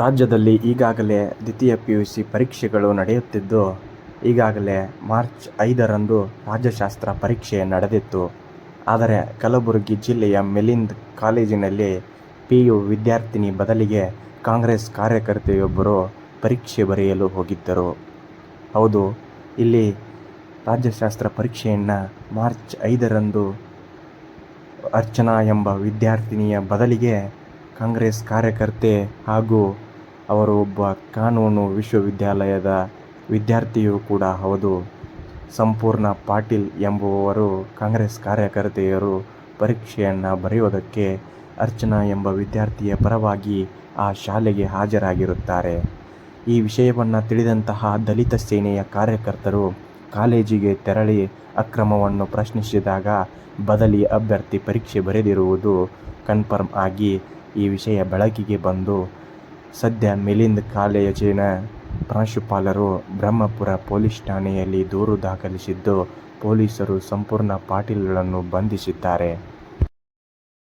ರಾಜ್ಯದಲ್ಲಿ ಈಗಾಗಲೇ ದ್ವಿತೀಯ ಪಿ ಯು ಸಿ ಪರೀಕ್ಷೆಗಳು ನಡೆಯುತ್ತಿದ್ದು, ಈಗಾಗಲೇ ಮಾರ್ಚ್ ಐದರಂದು ರಾಜ್ಯಶಾಸ್ತ್ರ ಪರೀಕ್ಷೆ ನಡೆದಿತ್ತು. ಆದರೆ ಕಲಬುರಗಿ ಜಿಲ್ಲೆಯ ಮಿಲಿಂದ್ ಕಾಲೇಜಿನಲ್ಲಿ ಪಿ ಯು ವಿದ್ಯಾರ್ಥಿನಿ ಬದಲಿಗೆ ಕಾಂಗ್ರೆಸ್ ಕಾರ್ಯಕರ್ತೆಯೊಬ್ಬರು ಪರೀಕ್ಷೆ ಬರೆಯಲು ಹೋಗಿದ್ದರು. ಹೌದು, ಇಲ್ಲಿ ರಾಜ್ಯಶಾಸ್ತ್ರ ಪರೀಕ್ಷೆಯನ್ನು ಮಾರ್ಚ್ ಐದರಂದು ಅರ್ಚನಾ ಎಂಬ ವಿದ್ಯಾರ್ಥಿನಿಯ ಬದಲಿಗೆ ಕಾಂಗ್ರೆಸ್ ಕಾರ್ಯಕರ್ತೆ ಹಾಗೂ ಅವರು ಒಬ್ಬ ಕಾನೂನು ವಿಶ್ವವಿದ್ಯಾಲಯದ ವಿದ್ಯಾರ್ಥಿಯೂ ಕೂಡ ಹೌದು ಸಂಪೂರ್ಣ ಪಾಟೀಲ್ ಎಂಬುವವರು ಕಾಂಗ್ರೆಸ್ ಕಾರ್ಯಕರ್ತೆಯರು ಪರೀಕ್ಷೆಯನ್ನು ಬರೆಯೋದಕ್ಕೆ ಅರ್ಚನಾ ಎಂಬ ವಿದ್ಯಾರ್ಥಿಯ ಪರವಾಗಿ ಆ ಶಾಲೆಗೆ ಹಾಜರಾಗಿರುತ್ತಾರೆ. ಈ ವಿಷಯವನ್ನು ತಿಳಿದಂತಹ ದಲಿತ ಸೇನೆಯ ಕಾರ್ಯಕರ್ತರು ಕಾಲೇಜಿಗೆ ತೆರಳಿ ಅಕ್ರಮವನ್ನು ಪ್ರಶ್ನಿಸಿದಾಗ ಬದಲಿ ಅಭ್ಯರ್ಥಿ ಪರೀಕ್ಷೆ ಬರೆದಿರುವುದು ಕನ್ಫರ್ಮ್ ಆಗಿ ಈ ವಿಷಯ ಬೆಳಕಿಗೆ ಬಂದು ಸದ್ಯ ಮಿಲಿಂದ್ ಕಾಲೇಜಿನ ಪ್ರಾಂಶುಪಾಲರು ಬ್ರಹ್ಮಪುರ ಪೊಲೀಸ್ ಠಾಣೆಯಲ್ಲಿ ದೂರು ದಾಖಲಿಸಿದ್ದು, ಪೊಲೀಸರು ಸಂಪೂರ್ಣ ಪಾಟೀಲ್ಗಳನ್ನು ಬಂಧಿಸಿದ್ದಾರೆ.